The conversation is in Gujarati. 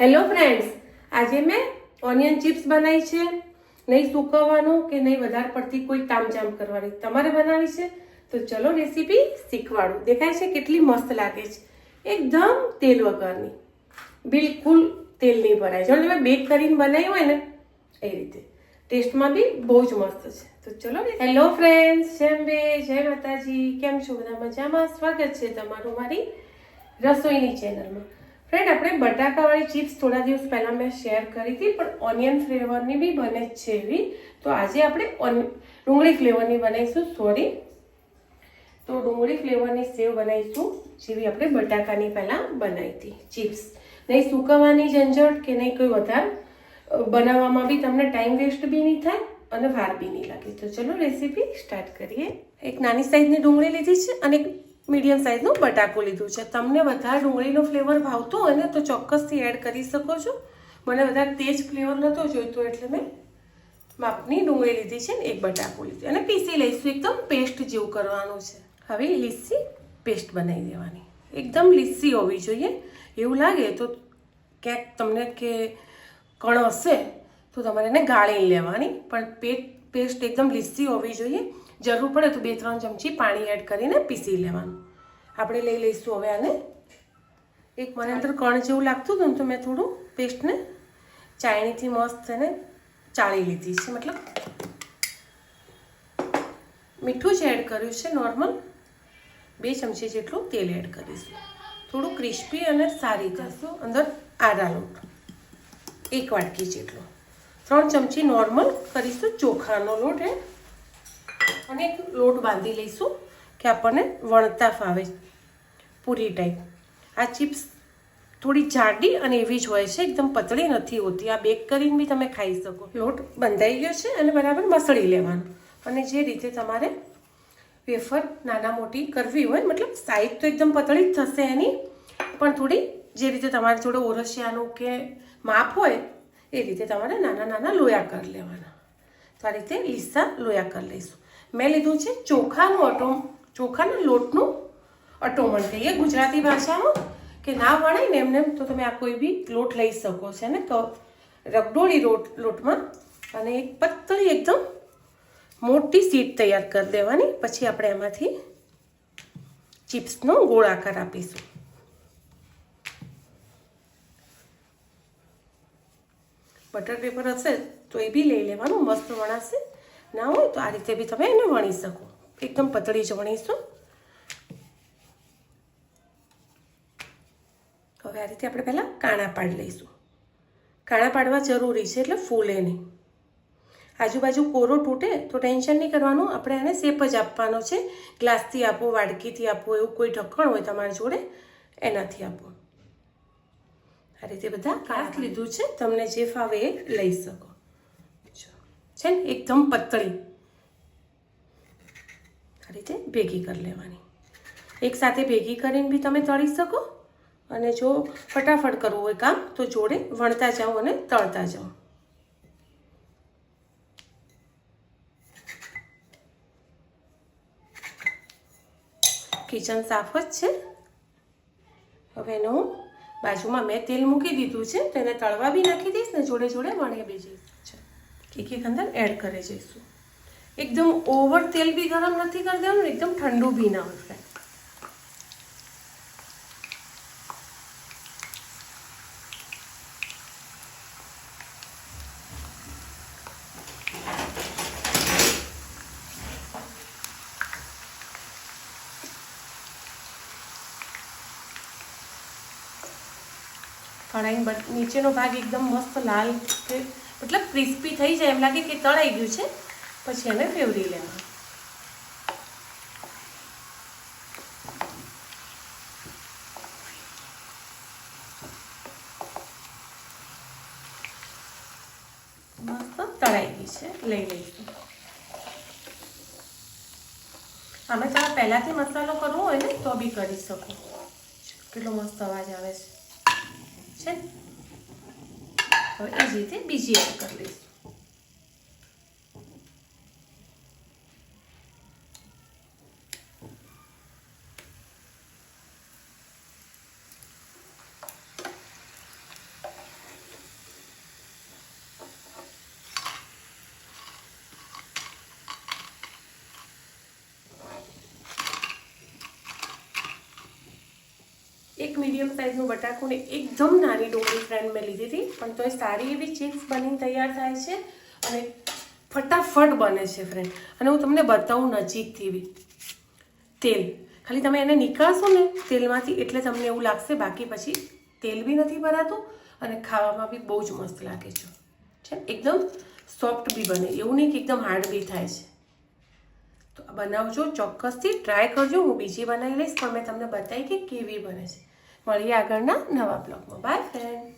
હેલો ફ્રેન્ડ્સ આજે મેં ઓનિયન ચિપ્સ બનાવી છે. નહીં સૂકવવાનું કે નહીં વધારે પડતી કોઈ તામઝામ કરવાની. તમારે બનાવી છે? તો ચલો રેસીપી શીખવાડું. દેખાય છે કેટલી મસ્ત લાગે છે. એકદમ તેલ વગરની. બિલકુલ તેલ નહીં ભરાય. જો તમે બેક કરીને બનાવી હોય ને એ રીતે. ટેસ્ટમાં બી બહુ જ મસ્ત છે. તો ચલો હેલો ફ્રેન્ડ્સ જેમ બે જય માતાજી. કેમ છો? બધા મજામાં? સ્વાગત છે તમારું મારી રસોઈની ચેનલમાં ફ્રેન્ડ આપણે બટાકાવાળી ચિપ્સ થોડા દિવસ પહેલાં મેં શેર કરી હતી, પણ ઓનિયન ફ્લેવરની બી બને છે એવી. તો આજે આપણે ઓન ડુંગળી ફ્લેવરની બનાવીશું સોરી તો ડુંગળી ફ્લેવરની સેવ બનાવીશું, જેવી આપણે બટાકાની પહેલાં બનાવી હતી ચિપ્સ નહીં સુકવવાની ઝંઝટ કે નહીં કોઈ વધારે બનાવવામાં બી તમને ટાઈમ વેસ્ટ બી નહીં થાય અને વાર બી નહીં લાગે. તો ચલો રેસીપી સ્ટાર્ટ કરીએ. એક નાની સાઈઝની ડુંગળી લીધી છે અને મીડિયમ સાઇઝનું બટાકું લીધું છે. તમને વધારે ડુંગળીનો ફ્લેવર ભાવતો હોય ને તો ચોક્કસથી એડ કરી શકો છો. મને વધારે તેજ ફ્લેવર નહોતો જોઈતો એટલે મેં માપની ડુંગળી લીધી છે ને એક બટાકું લીધું. અને પીસી લઈશું. એકદમ પેસ્ટ જેવું કરવાનું છે. હવે લીસી પેસ્ટ બનાવી દેવાની. એકદમ લીસી હોવી જોઈએ. એવું લાગે તો ક્યાંક તમને કે કણ હશે તો તમારે એને ગાળી લેવાની. પણ પેટ પેસ્ટ એકદમ લીસી હોવી જોઈએ. જરૂર પડે તો બે, ત્રણ ચમચી પાણી એડ કરીને પીસી લેવાનું. આપણે લઈ લઈશું હવે આને. એક મને અંદર કણ જેવું લાગતું હતું ને તો મેં થોડું પેસ્ટને ચાયણીથી મસ્ત એને ચાળી લીધી છે. મતલબ મીઠું જ એડ કર્યું છે નોર્મલ બે ચમચી જેટલું તેલ એડ કરીશું. થોડું ક્રિસ્પી અને સારી કરશું. અંદર આડા લોટ. એક વાટકી જેટલો. ત્રણ ચમચી નોર્મલ કરીશું ચોખાનો લોટ હે અને એક લોટ બાંધી લઈશું કે આપણને વણતા ફાવે. પૂરી ટાઈપ આ ચિપ્સ થોડી જાડી અને એવી જ હોય છે, એકદમ પતળી નથી હોતી. આ બેક કરીને બી તમે ખાઈ શકો. લોટ બંધાઈ ગયો છે અને બરાબર મસળી લેવાનું. અને જે રીતે તમારે વેફર નાના મોટી કરવી હોય, મતલબ સાઈઝ તો એકદમ પતળી જ થશે એની, પણ થોડી જે રીતે તમારે થોડો ઓરસિયાનું કે માપ હોય, એ રીતે તમારે નાના નાના લોયા કરી લેવાના. તો આ રીતે લીસા લોયા કરી લઈશું. મેં લીધું છે ચોખાનું અટો, ચોખાના લોટનું અટોમણ કહીએ ગુજરાતી ભાષામાં કે ના વણાય ને એમને તો તમે આ કોઈ બી લોટ લઈ શકો છો, ને તો રગડોળી લોટ લોટમાં અને એક પતળી એકદમ મોટી સીટ તૈયાર કરી દેવાની. પછી આપણે એમાંથી ચિપ્સનો ગોળ આકાર આપીશું. બટર પેપર હશે તો એ બી લઈ લેવાનું, મસ્ત વણાશે. ના હોય તો આ રીતે બી તમે એને વણી શકો. એકદમ પતળી જ વણીશું. હવે આ રીતે આપણે પહેલાં કાણા પાડી લઈશું. કાણા પાડવા જરૂરી છે એટલે ફૂલે નહીં. આજુબાજુ કોરો તૂટે તો ટેન્શન નહીં કરવાનું. આપણે એને શેપ જ આપવાનો છે. ગ્લાસથી આપો, વાડકીથી આપો, એવું કોઈ ઢક્કણ હોય તમારી જોડે, એનાથી આપો. આ રીતે બધા કાચ લીધું છે. તમને જે ફાવે એ લઈ શકો. છે ને, એકદમ પતળી. આ રીતે ભેગી કરી લેવાની. એકસાથે ભેગી કરીને બી તમે તળી શકો. અને જો ફટાફટ કરવું હોય કામ, તો જોડે વણતા જાઓ અને તળતા જાઓ. કિચન સાફ જ છે. હવે એનું બાજુમાં મેં તેલ મૂકી દીધું છે, તો એને તળવા બી નાખી દઈશ ને જોડે જોડે વણી બી જઈશ. એક એક અંદર એડ કરી જઈશું. એકદમ ઓવર તેલ બી ગરમ નથી કરી દેવાનું ને એકદમ ઠંડુ બી ના હોય. કઢાઈ બટ નીચેનો ભાગ એકદમ મસ્ત લાલ કે મતલબ ક્રિસ્પી થઈ જાય એમ લાગે કે તળાઈ ગયું છે. પછી એને ફેવરી લેવાનું. મસ્ત તળાઈ ગઈ છે. લઈ લઈશું. અમે તમારે પહેલાંથી મસાલો કરવો હોય ને, તો બી કરી શકો. કેટલો મસ્ત અવાજ આવે છે. છે ને? હવે એ જ રીતે બીજી એડ કરી લઈશું મીડિયમ સાઇઝનું બટાકું ને એકદમ નાની ડુંગળી ફ્રેન્ડ મેં લીધી હતી. પણ તો એ સારી એવી ચિપ્સ બનીને તૈયાર થાય છે અને ફટાફટ બને છે ફ્રેન્ડ અને હું તમને બતાવું નજીકથી બી. તેલ. ખાલી તમે એને નીકાળશો ને તેલમાંથી એટલે તમને એવું લાગશે બાકી પછી તેલ બી નથી ભરાતું અને ખાવામાં બી બહુ જ મસ્ત લાગે છે. છે? એકદમ સોફ્ટ બી બને. એવું નહીં કે એકદમ હાર્ડ બી થાય છે. તો બનાવજો ચોક્કસથી. ટ્રાય કરજો. હું બીજી બનાવી લઈશ પણ મેં તમને બતાવી કે કેવી બને છે. મળીએ આગળના નવા બ્લોગમાં. By friend